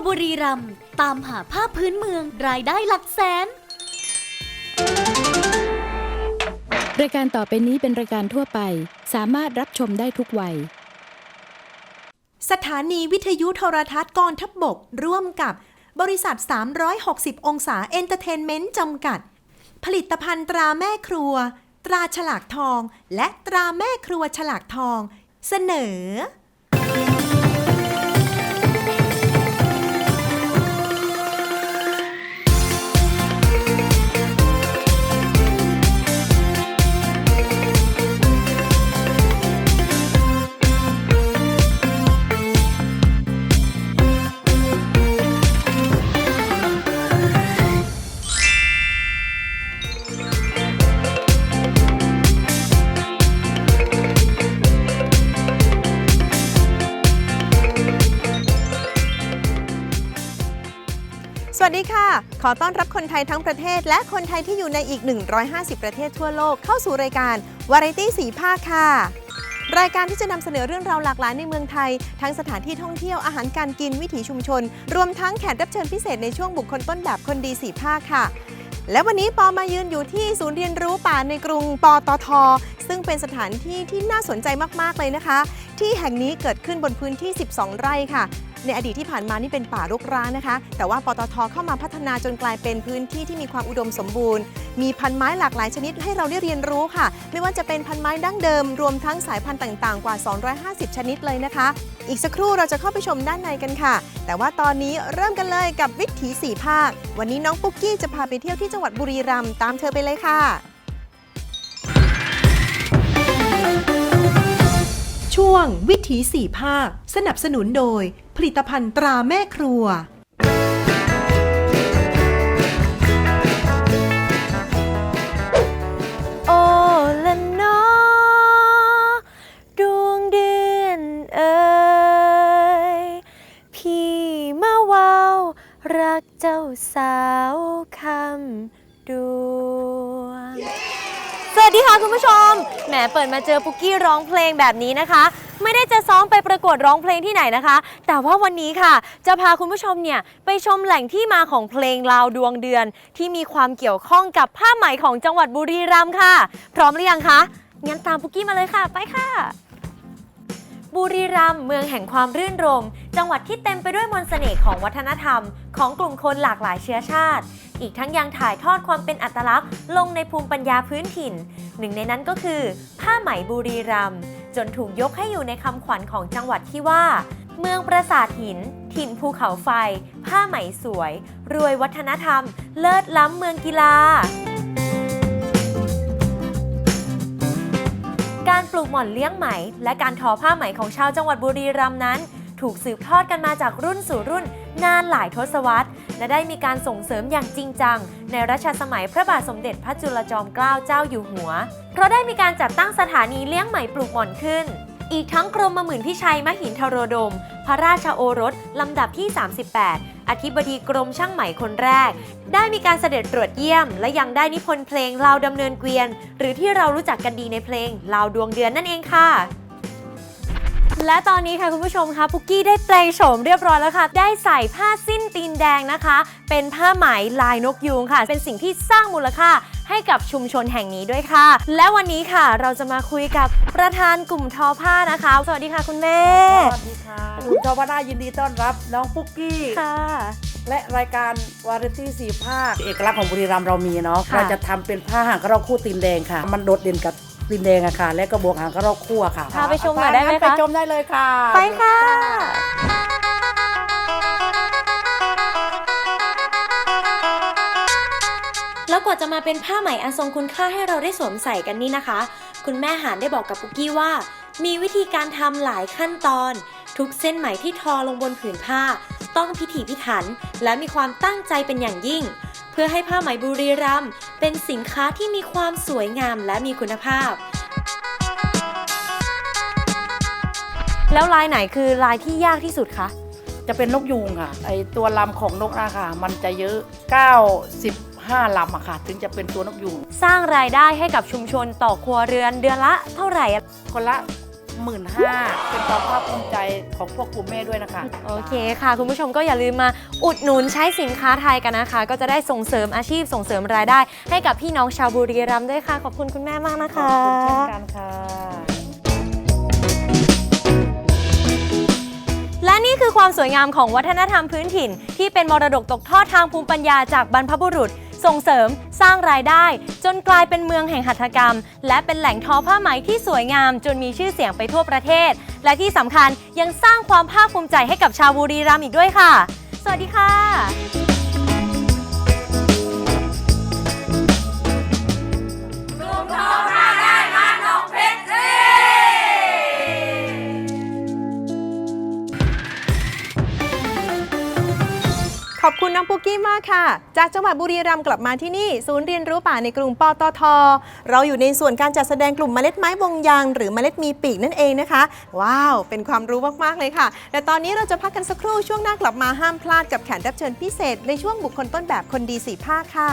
วบุรีรัมย์ตามหาผ้าพื้นเมืองรายได้หลักแสน รายการต่อไปนี้เป็นรายการทั่วไป สามารถรับชมได้ทุกวัย สถานีวิทยุโทรทัศน์กองทัพบบก ร่วมกับบริษัท 360 องศาเอนเตอร์เทนเมนต์จำกัด ผลิตภัณฑ์ตราแม่ครัว ตราฉลากทอง และตราแม่ครัวฉลากทอง เสนอ วัสดีค่ะ ขอต้อนรับคนไทยทั้งประเทศ และคนไทยที่อยู่ในอีก 150 ประเทศทั่วโลกเข้าสู่รายการวาไรตี้สีภาคค่ะ รายการที่จะนำเสนอเรื่องราวหลากหลายในเมืองไทย ทั้งสถานที่ท่องเที่ยวอาหารการกินวิถีชุมชน รวมทั้งแขกรับเชิญพิเศษในช่วงบุคคลต้นแบบคนดีสีภาคค่ะและวันนี้ปอมายืนอยู่ที่ศูนย์เรียนรู้ป่าในกรุงปตท ซึ่งเป็นสถานที่ที่น่าสนใจมาก ๆ เลยนะคะ ที่แห่งนี้เกิดขึ้นบนพื้นที่ 12 ไร่ค่ะ ในอดีตที่ผ่านมานี่เป็นป่ารกร้างนะคะ แต่ว่าปตทเข้ามาพัฒนาจนกลายเป็นพื้นที่ที่มีความอุดมสมบูรณ์ มีพันไม้หลากหลายชนิดให้เราได้เรียนรู้ค่ะ ไม่ว่าจะเป็นพันไม้ดั้งเดิม รวมทั้งสายพันธุ์ต่างๆ กว่า 250 ชนิดเลยนะคะ อีกสักครู่เราจะเข้าไปชมด้านในกันค่ะ แต่ว่าตอนนี้เริ่มกันเลยกับวิถีสี่ภาค วันนี้น้องปุ๊กกี้จะพาไปเที่ยวที่จังหวัดบุรีรัมย์ตามเธอไปเลยค่ะ ช่วงวิถีสี่ภาค สนับสนุนโดย ผลิตภัณฑ์ตราแม่ครัวีค่ะคุณผู้ชม แหมเปิดมาเจอปุกกี้ร้องเพลงแบบนี้นะคะ ไม่ได้จะซ้อมไปประกวดร้องเพลงที่ไหนนะคะ แต่ว่าวันนี้ค่ะ จะพาคุณผู้ชมเนี่ยไปชมแหล่งที่มาของเพลงลาวดวงเดือน ที่มีความเกี่ยวข้องกับผ้าไหมของจังหวัดบุรีรัมย์ค่ะ พร้อมหรือยังคะ งั้นตามปุกกี้มาเลยค่ะ ไปค่ะ บุรีรัมย์เมืองแห่งความรื่นรม จังหวัดที่เต็มไปด้วยมนต์เสน่ห์ของวัฒนธรรม ของกลุ่มคนหลากหลายเชื้อชาติ อีกทั้งยังถ่ายทอดความเป็นอัตลักษณ์ ลงในภูมิปัญญาพื้นถิ่น หนึ่งในนั้นก็คือ ผ้าไหมบุรีรัมย์จนถูกยกให้อยู่ในคำขวัญของจังหวัดที่ว่า เมืองปราสาทหิน ถิ่นภูเขาไฟ ผ้าไหมสวย รวยวัฒนธรรม เลิศล้ำเมืองกีฬา หม่อนเลี้ยงไหม และการทอผ้าไหมของชาวจังหวัดบุรีรัมย์นั้น ถูกสืบทอดกันมาจากรุ่นสู่รุ่นนานหลายทศวรรษ และได้มีการส่งเสริมอย่างจริงจัง ในรัชสมัยพระบาทสมเด็จพระจุลจอมเกล้าเจ้าอยู่หัว เพราะได้มีการจัดตั้งสถานีเลี้ยงไหมปลูกหม่อนขึ้น อีกทั้งกรมมหมื่นพิชัยมหินทรโดม พระราชโอรส ลำดับที่ 38 อธิบดีกรมช่างไหมคนแรก ได้มีการเสด็จตรวจเยี่ยม และยังได้นิพนธ์เพลงลาวดำเนินเกวียน หรือที่เรารู้จักกันดีในเพลงลาวดวงเดือนนั่นเองค่ะและตอนนี้ค่ะคุณผู้ชมคะปุกกี้ได้แปลงโฉมเรียบร้อยแล้วค่ะ ได้ใส่ผ้าสิ้นตีนแดงนะคะ เป็นผ้าไหมลายนกยูงค่ะ เป็นสิ่งที่สร้างมูลค่า ให้กับชุมชนแห่งนี้ด้วยค่ะ และวันนี้ค่ะเราจะมาคุยกับประธานกลุ่มทอผ้านะคะ สวัสดีค่ะคุณแม่ สวัสดีค่ะคุณชาวบ้านยินดีต้อนรับ น้องปุ๊กกี้ ค่ะ และรายการวาไรตี้สีภาค เอกลักษณ์ของบุรีรัมย์เรามีเนาะ ค่ะ เราจะทำเป็นผ้าหางกระรอกคู่ตีนแดงค่ะ มันโดดเด่นกับตีนแดงอะค่ะ และกระบวกหางกระรอกคู่อะค่ะพาไปชมหน่อยได้ไหมงั้นไปคะชมได้เลยค่ะ ไปค่ะ กว่าจะมาเป็นผ้าไหมอันทรงคุณค่าให้เราได้สวมใส่กันนี่นะคะ คุณแม่หานได้บอกกับปุกกี้ว่า มีวิธีการทำหลายขั้นตอน ทุกเส้นไหมที่ทอลงบนผืนผ้า ต้องพิถีพิถัน และมีความตั้งใจเป็นอย่างยิ่ง เพื่อให้ผ้าไหมบุรีรัมย์เป็นสินค้าที่มีความสวยงามและมีคุณภาพแล้วลายไหนคือลายที่ยากที่สุดคะ จะเป็นนกยูงค่ะ ไอตัวลำของนกอะค่ะมันจะเยอะ 95ลำอะค่ะ ถึงจะเป็นตัวนกยูงสร้างรายได้ให้กับชุมชนต่อครัวเรือนเดือนละเท่าไหร่อะคนละหมื่นห้าเป็นความภาคภูมิใจของพวกกลุ่มแม่ด้วยนะคะ โอเคค่ะ คุณผู้ชมก็อย่าลืมมาอุดหนุนใช้สินค้าไทยกันนะคะ ก็จะได้ส่งเสริมอาชีพส่งเสริมรายได้ ให้กับพี่น้องชาวบุรีรัมย์ด้วยค่ะ ขอบคุณคุณแม่มากนะขอคะบคุณเช่นกันค่ะ และนี่คือความสวยงามของวัฒนธรรมพื้นถิ่น ที่เป็นมรดกตกทอดทางภูมิปัญญาจากบรรพบุรุษ ส่งเสริมสร้างรายได้ จนกลายเป็นเมืองแห่งหัตถกรรม และเป็นแหล่งทอผ้าไหมที่สวยงาม จนมีชื่อเสียงไปทั่วประเทศ และที่สำคัญยังสร้างความภาคภูมิใจให้กับชาวบุรีรัมย์อีกด้วยค่ะ สวัสดีค่ะ กี้มากค่ะ จากจังหวัดบุรีรัมย์กลับมาที่นี่ ศูนย์เรียนรู้ป่าในกรุงปตท เราอยู่ในส่วนการจัดแสดงกลุ่มเมล็ดไม้วงยาง หรือเมล็ดมีปีกนั่นเองนะคะ ว้าว เป็นความรู้มาก ๆ เลยค่ะ แต่ตอนนี้เราจะพักกันสักครู่ช่วงหน้ากลับมาห้ามพลาดกับแขกรับเชิญพิเศษ ในช่วงบุคคลต้นแบบคนดีสีภาคค่ะ